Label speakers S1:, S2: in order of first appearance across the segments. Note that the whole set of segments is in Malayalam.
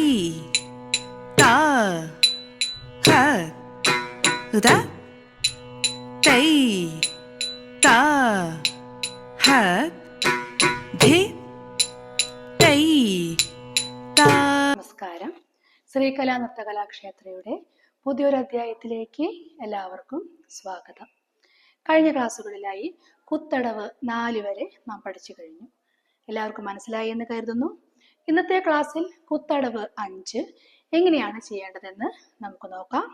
S1: ത ഹ ത തൈ ത ഹ ധി തൈ ത
S2: നമസ്കാരം. ശ്രീകലാ നൃത്തകലാക്ഷേത്രയുടെ പുതിയൊരു അധ്യായത്തിലേക്ക് എല്ലാവർക്കും സ്വാഗതം. കഴിഞ്ഞ ക്ലാസ്സുകളിലായി കുത്തടവ് നാല് വരെ നാം പഠിച്ചു കഴിഞ്ഞു. എല്ലാവർക്കും മനസ്സിലായി എന്ന് കരുതുന്നു. ഇന്നത്തെ ക്ലാസ്സിൽ കുത്തടവ് അഞ്ച്. എങ്ങനെയാണ് ചെയ്യേണ്ടതെന്ന് നമുക്ക് നോക്കാം.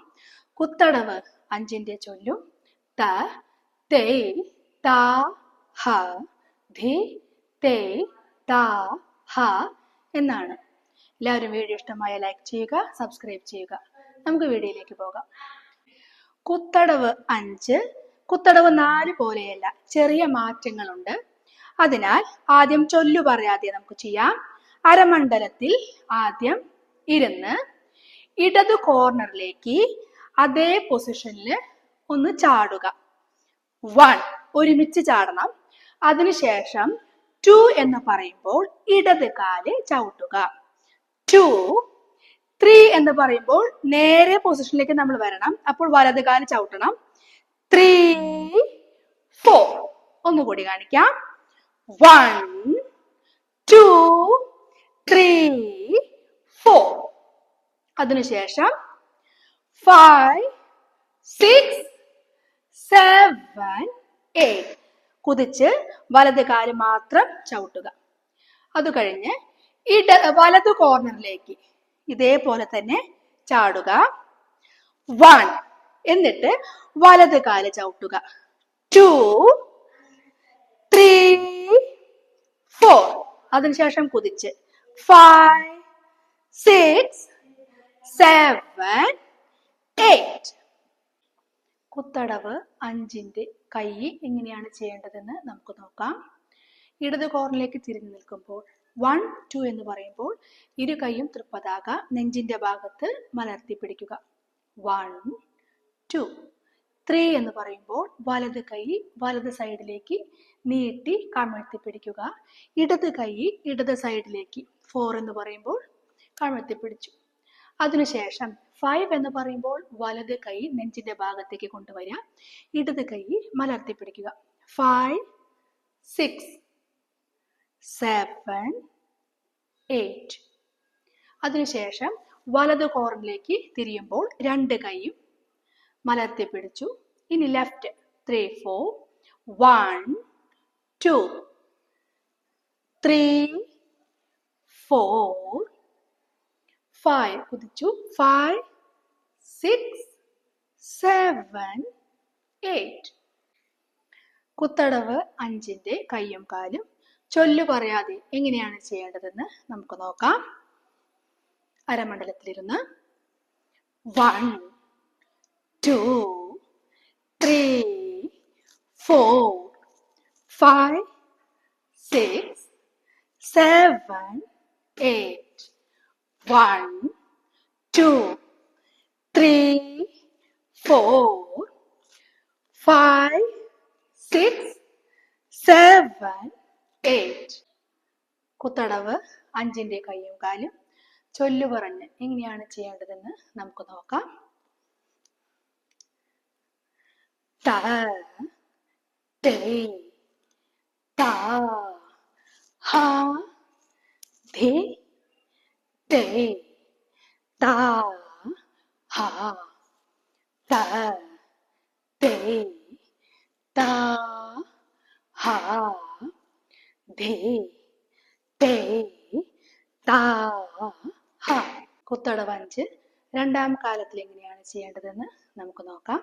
S2: കുത്തടവ് അഞ്ചിന്റെ ചൊല്ലും ത തേ താ ഹ ധി തേ താ ഹ എന്നാണ്. എല്ലാവരും വീഡിയോ ഇഷ്ടമായ ലൈക്ക് ചെയ്യുക സബ്സ്ക്രൈബ് ചെയ്യുക. നമുക്ക് വീഡിയോയിലേക്ക് പോകാം. കുത്തടവ് അഞ്ച്. കുത്തടവ് നാല് പോലെയല്ല ചെറിയ മാറ്റങ്ങളുണ്ട്. അതിനാൽ ആദ്യം ചൊല്ലു പറയാതെ നമുക്ക് ചെയ്യാം. അരമണ്ഡലത്തിൽ ആദ്യം ഇരുന്ന് ഇടത് കോർണറിലേക്ക് അതേ പൊസിഷനിൽ ഒന്ന് ചാടുക. വൺ ഒരുമിച്ച് ചാടണം. അതിനുശേഷം ടു എന്ന് പറയുമ്പോൾ ഇടത് കാൽ ചവിട്ടുക. ടു ത്രീ എന്ന് പറയുമ്പോൾ നേരെ പൊസിഷനിലേക്ക് നമ്മൾ വരണം. അപ്പോൾ വലത് കാൽ ചവിട്ടണം. Three four. ഒന്നുകൂടി കാണിക്കാം. വൺ ടു ത്രീ ഫോർ അതിനുശേഷം ഫൈവ് സിക്സ് സെവൻ എയ്റ്റ് കുതിച്ച് വലത് കാൽ മാത്രം ചവിട്ടുക. അത് കഴിഞ്ഞ് ഇട വലത് കോർണറിലേക്ക് ഇതേപോലെ തന്നെ ചാടുക. വൺ എന്നിട്ട് വലത് കാൽ ചവിട്ടുക. ടു ത്രീ ഫോർ അതിനുശേഷം കുതിച്ച്. Five six, seven, eight. കുത്തടവ് അഞ്ചിന്റെ കൈ എങ്ങനെയാണ് ചെയ്യേണ്ടതെന്ന് നമുക്ക് നോക്കാം. ഇടത് കോർണിലേക്ക് തിരിഞ്ഞു നിൽക്കുമ്പോൾ വൺ ടു എന്ന് പറയുമ്പോൾ ഇരു കൈയും തൃപ്പതാക നെഞ്ചിന്റെ ഭാഗത്ത് മലർത്തി പിടിക്കുക. വൺ ടു ത്രീ എന്ന് പറയുമ്പോൾ വലത് കൈ വലത് സൈഡിലേക്ക് നീട്ടി കമഴ്ത്തി പിടിക്കുക. ഇടത് കൈ ഇടത് സൈഡിലേക്ക് ഫോർ എന്ന് പറയുമ്പോൾ കമഴ്ത്തി പിടിച്ചു. അതിനുശേഷം ഫൈവ് എന്ന് പറയുമ്പോൾ വലത് കൈ നെഞ്ചിന്റെ ഭാഗത്തേക്ക് കൊണ്ടുവരിക. ഇടത് കൈ മലർത്തി പിടിക്കുക. ഫൈവ് സിക്സ് സെവൻ എയ്റ്റ് അതിനുശേഷം വലത് കോർണിലേക്ക് തിരിയുമ്പോൾ രണ്ട് കൈയും മലർത്തി പിടിച്ചു. ഇനി left three four one two three four five കുതിച്ചു. ഫൈവ് സിക്സ് സെവൻ എയ്റ്റ് കുത്തടവ് അഞ്ചിന്റെ കയ്യും കാലും. ചൊല്ലു പറയാതെ എങ്ങനെയാണ് ചെയ്യേണ്ടതെന്ന് നമുക്ക് നോക്കാം. അരമണ്ഡലത്തിലിരുന്ന്. One two three, four, five, six, seven, eight. One, two, three, four, five, six, seven, eight. കുത്തടവ് അഞ്ചിന്റെ കയ്യും കാലും ചൊല്ലു പറഞ്ഞ് എങ്ങനെയാണ് ചെയ്യേണ്ടതെന്ന് നമുക്ക് നോക്കാം ത തേ ത ഹ ധേ തേ ത ഹ ത തേ ത ഹ ധേ തേ താ ഹ കുത്തടവ് രണ്ടാം കാലത്തിൽ എങ്ങനെയാണ് ചെയ്യേണ്ടതെന്ന് നമുക്ക് നോക്കാം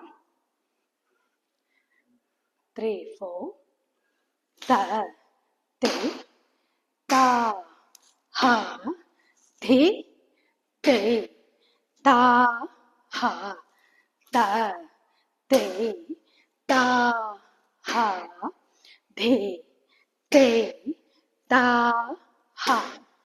S2: three, four. Ta, te, ta, ha, thi, te, ta, ha, ta, te, ta, ha, thi, te, ta, ha.